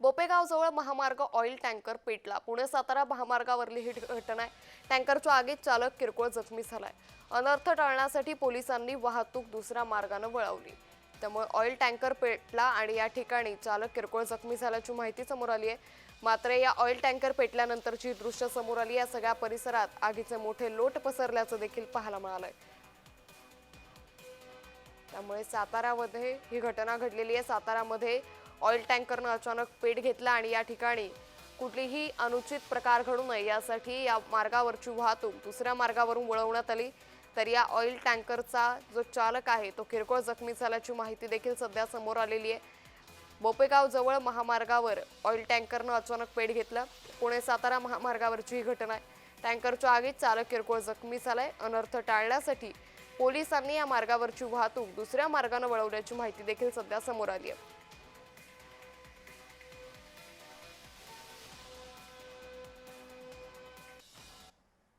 बोपेगावजवळ महामार्ग oil tanker पेटला. पुणे सातारा महामार्गावरली ही घटना आहे. टँकरच्या आगीत चालक किरकोळ जखमी झालाय. अनर्थ टाळण्यासाठी पोलिसांनी वाहतूक दुसऱ्या मार्गानं वळवली. त्यामुळे ऑइल टँकर पेटला आणि या ठिकाणी चालक किरकोळ जखमी झाल्याची माहिती समोर आली आहे. मात्र या ऑइल टँकर पेटल्यानंतरची दृश्य समोर आली या सगळ्या परिसरात आगीचे मोठे लोट पसरल्याचं देखील पाहायला मिळालंय. त्यामुळे सातारामध्ये ही घटना घडलेली आहे. सातारामध्ये ऑइल टँकरनं अचानक पेट घेतला आणि या ठिकाणी कुठलीही अनुचित प्रकार घडू नये यासाठी या मार्गावरची वाहतूक दुसऱ्या मार्गावरून वळवण्यात आली. तर या ऑइल टँकरचा जो चालक आहे तो किरकोळ जखमी झाल्याची माहिती देखील सध्या समोर आलेली आहे. बोपेगाव जवळ महामार्गावर ऑइल टँकरनं अचानक पेट घेतलं. पुणे सातारा महामार्गावरची ही घटना आहे. टँकरच्या आगीत चालक किरकोळ जखमी झालाय. अनर्थ टाळण्यासाठी पोलिसांनी या मार्गावरची वाहतूक दुसऱ्या मार्गानं वळवल्याची माहिती देखील सध्या समोर आली आहे.